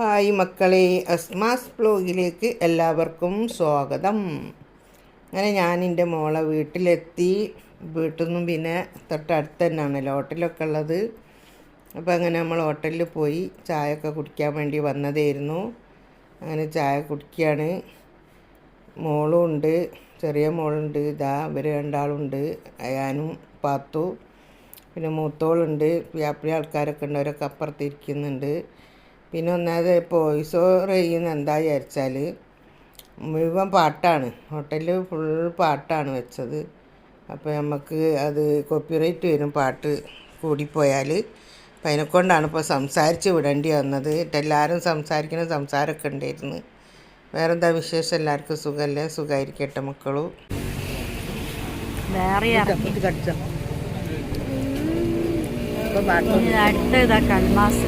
Hi മക്കളെ അസ്മാസ് ബ്ലോഗിലേക്ക് എല്ലാവർക്കും സ്വാഗതം. അങ്ങനെ ഞാൻ എന്റെ മോളെ വീട്ടിലെത്തി. വീട്ടിൽ നിന്നും പിന്നെ തൊട്ടടുത്ത് തന്നെയാണല്ലോ ഹോട്ടലൊക്കെ ഉള്ളത്. അപ്പോൾ അങ്ങനെ നമ്മൾ ഹോട്ടലിൽ പോയി ചായയൊക്കെ കുടിക്കാൻ വേണ്ടി വന്നതായിരുന്നു. അങ്ങനെ ചായ കുടിക്കുകയാണ്. മോളും ഉണ്ട് ചെറിയ മോളുണ്ട്. ഇതാ ഇവർ രണ്ടാളുണ്ട് അയാനും പാത്തു. പിന്നെ മൂത്തോളുണ്ട് വ്യാപ്തി ആൾക്കാരൊക്കെ ഉണ്ട് അവരൊക്കെ അപ്പുറത്തിരിക്കുന്നുണ്ട് പിന്നെ ഒന്നാമത് വോയിസ് ഓവർ ചെയ്യുന്ന എന്താ വിചാരിച്ചാൽ മുഴുവൻ പാട്ടാണ്. ഹോട്ടലിൽ ഫുൾ പാട്ടാണ് വെച്ചത്. അപ്പോൾ നമുക്ക് അത് കോപ്പിറൈറ്റ് വരും പാട്ട് കൂടിപ്പോയാൽ അപ്പം അതിനെക്കൊണ്ടാണ് ഇപ്പോൾ സംസാരിച്ച് വിടേണ്ടി വന്നത്. എല്ലാവരും സംസാരിക്കുന്ന സംസാരമൊക്കെ ഉണ്ടായിരുന്നു. വേറെ എന്താ വിശേഷം? എല്ലാവർക്കും സുഖമല്ലേ സുഖമായിരിക്കട്ടെ മക്കളും. വേറെ അടുത്ത ഇതാ കൽമാസ്.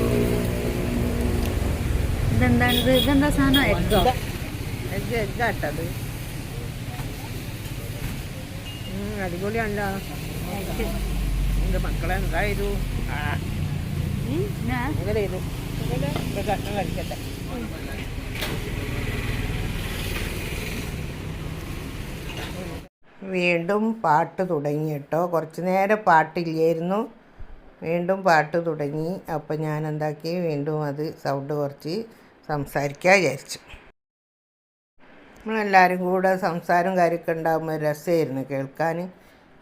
ഇതെന്താണ്? ഇത് ഇതെന്താ സാധനം? എഗ്ഗോ എഗ്ഗ് എഗ്ഗാട്ടത് അടിപൊളിയാണല്ലോ. എഗ്ഗ് എന്റെ മക്കളെ എന്താ ആ. ഞാൻ അങ്ങനെ ചെയ്തു കഷ്ണം കഴിക്കട്ടെ. വീണ്ടും പാട്ട് തുടങ്ങി കേട്ടോ. കുറച്ച് നേരം പാട്ടില്ലായിരുന്നു. വീണ്ടും പാട്ട് തുടങ്ങി. അപ്പം ഞാൻ എന്താക്കി വീണ്ടും അത് സൗണ്ട് കുറച്ച് സംസാരിക്കാൻ വിചാരിച്ചു. നമ്മളെല്ലാവരും കൂടെ സംസാരം കാര്യമൊക്കെ ഉണ്ടാകുമ്പോൾ രസമായിരുന്നു കേൾക്കാൻ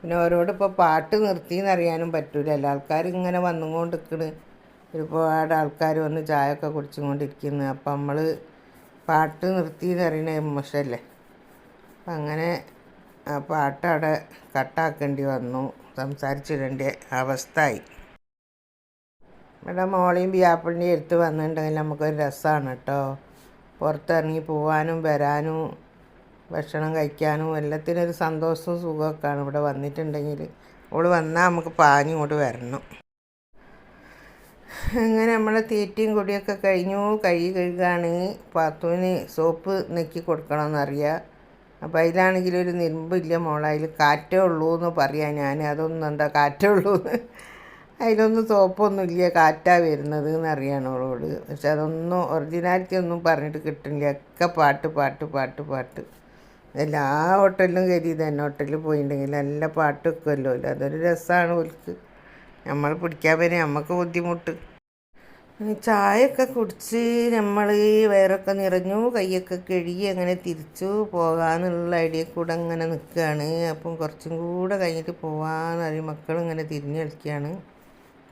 പിന്നെ അവരോട് ഇപ്പോൾ പാട്ട് നിർത്തി എന്നറിയാനും പറ്റൂല. എല്ലാ ആൾക്കാരും ഇങ്ങനെ വന്നുകൊണ്ട് നിൽക്കണ് ഒരുപാട് ആൾക്കാർ വന്ന് ചായ കുടിച്ചുകൊണ്ടിരിക്കുന്നു. കുടിച്ചും കൊണ്ടിരിക്കുന്നു അപ്പം നമ്മൾ പാട്ട് നിർത്തി എന്ന് അറിയണത് മോശമല്ലേ അപ്പം അങ്ങനെ ആ പാട്ട് അവിടെ കട്ടാക്കേണ്ടി വന്നു. സംസാരിച്ചിടേണ്ട അവസ്ഥയായി. ഇവിടെ മോളിയും ബിയാപ്പിളിന്റെയും എടുത്ത് വന്നിട്ടുണ്ടെങ്കിൽ നമുക്കൊരു രസമാണ് കേട്ടോ. പുറത്തിറങ്ങി പോവാനും വരാനും ഭക്ഷണം കഴിക്കാനും എല്ലാത്തിനും ഒരു സന്തോഷവും സുഖമൊക്കെയാണ് ഇവിടെ വന്നിട്ടുണ്ടെങ്കിൽ. അവൾ വന്നാൽ നമുക്ക് പാഞ്ഞു ഇങ്ങോട്ട് വരണം. അങ്ങനെ നമ്മൾ തീറ്റയും കൂടിയൊക്കെ കഴിഞ്ഞു. കഴുകി കഴുകുകയാണ് പാത്തുവിന് സോപ്പ് നെക്കി കൊടുക്കണമെന്നറിയാം. അപ്പോൾ അതിലാണെങ്കിൽ ഒരു നിരമ്പില്ല അതിൽ കാറ്റേ ഉള്ളൂ എന്ന് പറയാം ഞാൻ. അതൊന്നും എന്താ കാറ്റേ ഉള്ളൂ എന്ന് അതിലൊന്നും സോപ്പൊന്നും ഇല്ല കാറ്റാ വരുന്നത് എന്നറിയണം അവളോട് പക്ഷെ അതൊന്നും ഒറിജിനാലിറ്റി ഒന്നും പറഞ്ഞിട്ട് കിട്ടുന്നില്ല. ഒക്കെ പാട്ട് പാട്ട് പാട്ട് പാട്ട്. എല്ലാ ഹോട്ടലിലും കയറി തന്നെ ഹോട്ടലിൽ പോയിട്ടുണ്ടെങ്കിൽ നല്ല പാട്ട് വെക്കുമല്ലോ അതൊരു രസമാണ് ഓൽക്ക്. നമ്മൾ പിടിക്കാൻ വരെ നമുക്ക് ബുദ്ധിമുട്ട്. ചായയൊക്കെ കുടിച്ച് നമ്മൾ വയറൊക്കെ നിറഞ്ഞു കൈയൊക്കെ കഴുകി അങ്ങനെ തിരിച്ചു പോകാമെന്നുള്ള ഐഡിയ കൂടെ അങ്ങനെ നിൽക്കുകയാണ്. അപ്പം കുറച്ചും കൂടെ കഴിഞ്ഞിട്ട് പോകാമെന്ന് പറയും. മക്കളിങ്ങനെ തിരിഞ്ഞു കളിക്കുകയാണ്.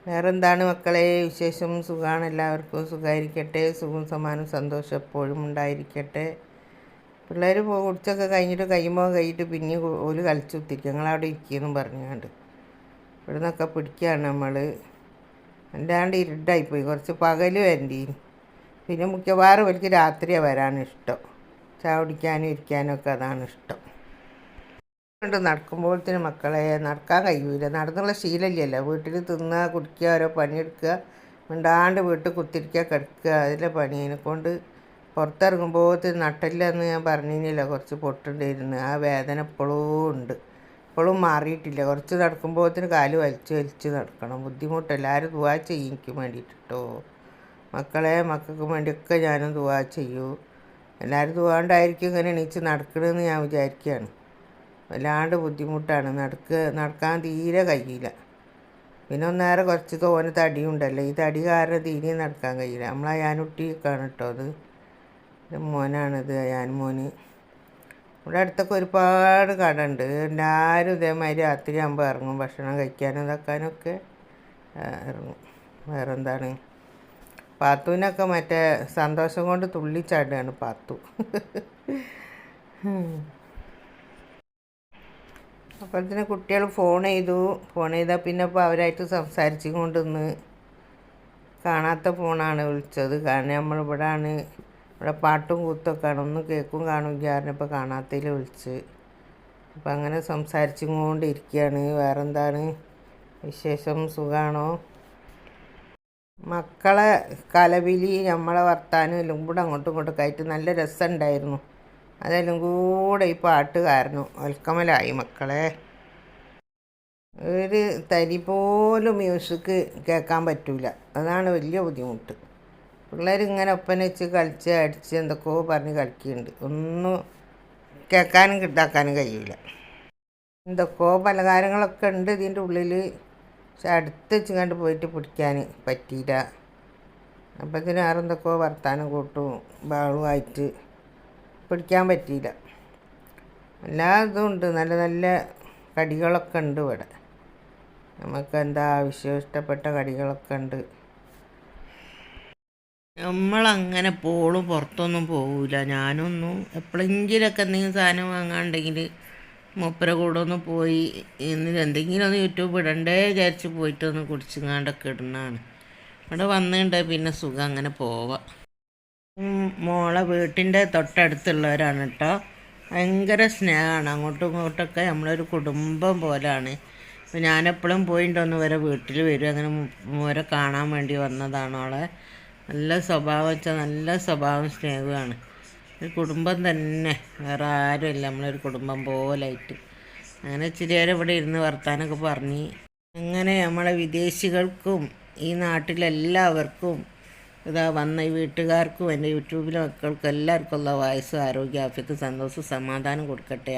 വേറെ എന്താണ് മക്കളെ വിശേഷം? സുഖമാണ് എല്ലാവർക്കും സുഖമായിരിക്കട്ടെ സുഖം സമാനം സന്തോഷം എപ്പോഴും ഉണ്ടായിരിക്കട്ടെ. പിള്ളേർ കുടിച്ചൊക്കെ കഴിഞ്ഞിട്ട് കഴിയുമ്പോൾ കഴിഞ്ഞിട്ട് പിന്നെ ഒരു കളിച്ച് കുത്തിരിക്കും ഞങ്ങളവിടെ ഇരിക്കുമെന്നും പറഞ്ഞുകൊണ്ട് ഇവിടെ നിന്നൊക്കെ പിടിക്കുകയാണ് നമ്മൾ അല്ലാണ്ട് ഇരുട്ടായിപ്പോയി. കുറച്ച് പകൽ വരണ്ടി പിന്നെ മിക്കവാറും എനിക്ക് രാത്രിയാണ് വരാനിഷ്ടം. ചായ കുടിക്കാനും ഇരിക്കാനും ഒക്കെ അതാണ് ഇഷ്ടം. കൊണ്ട് നടക്കുമ്പോഴത്തേന് മക്കളെ നടക്കാൻ കഴിയൂല. നടന്നുള്ള ശീലമില്ലല്ലോ. വീട്ടിൽ തിന്നുക കുടിക്കുക ഓരോ പണിയെടുക്കുക മിണ്ടാണ്ട് വീട്ടിൽ കുത്തിരിക്കുക കിടക്കുക അതിലെ പണി. അതിനെക്കൊണ്ട് പുറത്തിറങ്ങുമ്പോഴത്തേന് നട്ടല്ലെന്ന് ഞാൻ പറഞ്ഞില്ല കുറച്ച് പൊട്ടുണ്ടായിരുന്നു. ആ വേദന ഇപ്പോഴും ഉണ്ട്. ഇപ്പോഴും മാറിയിട്ടില്ല. കുറച്ച് നടക്കുമ്പോഴത്തേന് കാൽ വലിച്ച് വലിച്ച് നടക്കണം. ബുദ്ധിമുട്ടല്ല ആരും ദുവാ ചെയ്യും എനിക്ക് വേണ്ടിയിട്ടോ മക്കളെ മക്കൾക്ക് വേണ്ടിയൊക്കെ ഞാനും ദുവാ ചെയ്യൂ. എല്ലാവരും ദുവാണ്ടായിരിക്കും ഇങ്ങനെ എണീച്ച് നടക്കണമെന്ന് ഞാൻ വിചാരിക്കുകയാണ്. വല്ലാണ്ട് ബുദ്ധിമുട്ടാണ്. നടക്കുക നടക്കാൻ തീരെ കഴിയില്ല. പിന്നെ ഒന്നേറെ കുറച്ച് തോനെ തടിയുണ്ടല്ലോ. ഈ തടി കാരണം തീരെ നടക്കാൻ കഴിയില്ല. നമ്മളെ അയാനുട്ടിയൊക്കെയാണ് കേട്ടോ അത്. എന്റെ മോനാണിത് അയാൻ മോന് ഇവിടെ അടുത്തൊക്കെ ഒരുപാട് കട ഉണ്ട് എല്ലാവരും ഇതേമാതിരി രാത്രി ആകുമ്പോൾ ഇറങ്ങും. ഭക്ഷണം കഴിക്കാനും ഇതാക്കാനൊക്കെ ഇറങ്ങും. വേറെ എന്താണ് പാത്തുവിനൊക്കെ മറ്റേ സന്തോഷം കൊണ്ട് തുള്ളിച്ചാടുകയാണ് പാത്തു. അപ്പോഴത്തേന് കുട്ടികൾ ഫോൺ ചെയ്തു. ഫോൺ ചെയ്താൽ പിന്നെ ഇപ്പോൾ അവരായിട്ട് സംസാരിച്ചു കൊണ്ടിന്ന് കാണാത്ത ഫോണാണ് വിളിച്ചത്. കാരണം നമ്മളിവിടാണ് ഇവിടെ പാട്ടും കൂത്തൊക്കെയാണ്. ഒന്നും കേൾക്കും കാണും ഇപ്പോൾ കാണാത്തതിൽ വിളിച്ച്. അപ്പം അങ്ങനെ സംസാരിച്ചും കൊണ്ടിരിക്കുകയാണ് വേറെന്താണ് വിശേഷം? സുഖമാണോ മക്കളെ കലവിലി നമ്മളെ വർത്താനം എല്ലാം കൂടെ അങ്ങോട്ടും ഇങ്ങോട്ടും ആയിട്ട് നല്ല രസമുണ്ടായിരുന്നു. അതെല്ലാം കൂടെ ഈ പാട്ട് കാരണം ഒൽക്കമലായി മക്കളെ. ഒരു തരി പോലും മ്യൂസിക് കേൾക്കാൻ പറ്റില്ല അതാണ് വലിയ ബുദ്ധിമുട്ട്. പിള്ളേർ ഇങ്ങനെ ഒപ്പന വെച്ച് കളിച്ച് അടിച്ച് എന്തൊക്കെയോ പറഞ്ഞ് കളിക്കുന്നുണ്ട് ഒന്നും കേൾക്കാനും കിട്ടാക്കാനും കഴിയില്ല എന്തൊക്കെയോ പലഹാരങ്ങളൊക്കെ ഉണ്ട് ഇതിന്റെ ഉള്ളിൽ പക്ഷെ അടുത്ത് വെച്ചുകൊണ്ട് പോയിട്ട് പിടിക്കാൻ പറ്റിയില്ല. അപ്പം ഇതിന് വേറെ എന്തൊക്കെയോ വർത്താനം കൂട്ടും ബഹളുമായിട്ട് പിടിക്കാൻ പറ്റിയില്ല. എല്ലാ ഇതും ഉണ്ട് നല്ല നല്ല കടികളൊക്കെ ഉണ്ട് ഇവിടെ. നമുക്ക് എന്താ ആവശ്യം ഇഷ്ടപ്പെട്ട കടികളൊക്കെ ഉണ്ട്. നമ്മളങ്ങനെ പോളും പുറത്തൊന്നും പോവില്ല ഞാനൊന്നും എപ്പോഴെങ്കിലൊക്കെ എന്തെങ്കിലും സാധനം വാങ്ങാണ്ടെങ്കിൽ മൂപ്പര കൂടെ ഒന്ന് പോയി എന്നിട്ട് എന്തെങ്കിലും ഒന്ന് യൂട്യൂബ് ഇടണ്ടേ വിചാരിച്ച് പോയിട്ടൊന്ന് കുടിച്ചുങ്ങാണ്ടൊക്കെ ഇടുന്നതാണ്. ഇവിടെ വന്നിട്ടുണ്ട് പിന്നെ സുഖം അങ്ങനെ പോവാം. മോളെ വീട്ടിന്റെ തൊട്ടടുത്തുള്ളവരാണ് കേട്ടോ ഭയങ്കര സ്നേഹമാണ്. അങ്ങോട്ടും ഇങ്ങോട്ടൊക്കെ നമ്മളൊരു കുടുംബം പോലെയാണ് ഞാനെപ്പോഴും പോയിട്ടൊന്ന് വരെ വീട്ടിൽ വരും. അങ്ങനെ വരെ കാണാൻ വേണ്ടി വന്നതാണ് അവളെ. നല്ല സ്വഭാവം വെച്ചാൽ നല്ല സ്വഭാവം സ്നേഹമാണ്. ഒരു കുടുംബം തന്നെ. വേറെ ആരുമില്ല. നമ്മളൊരു കുടുംബം പോലായിട്ട്. അങ്ങനെ ഇച്ചിരി ഇവിടെ ഇരുന്ന് വർത്താനൊക്കെ പറഞ്ഞ്. അങ്ങനെ നമ്മളെ വിദേശികൾക്കും ഈ നാട്ടിലെല്ലാവർക്കും ഇതാ വന്ന ഈ വീട്ടുകാർക്കും എന്റെ യൂട്യൂബിലെ മക്കൾക്കും എല്ലാവർക്കും ഉള്ള വയസ്സ് ആരോഗ്യ ആഫ്യത്ത് സന്തോഷം സമാധാനം കൊടുക്കട്ടെ.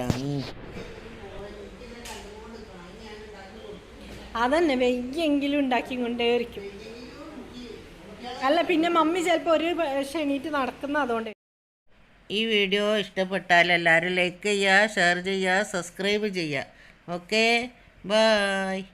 അതന്നെ വെയ്യെങ്കിലും ഉണ്ടാക്കി കൊണ്ടേയിരിക്കും അല്ല പിന്നെ മമ്മി ചിലപ്പോൾ ഒരു ക്ഷണീറ്റ് നടക്കുന്ന അതുകൊണ്ട്. ഈ വീഡിയോ ഇഷ്ടപ്പെട്ടാൽ എല്ലാവരും ലൈക്ക് ചെയ്യുക ഷെയർ ചെയ്യുക സബ്സ്ക്രൈബ് ചെയ്യുക. Okay bye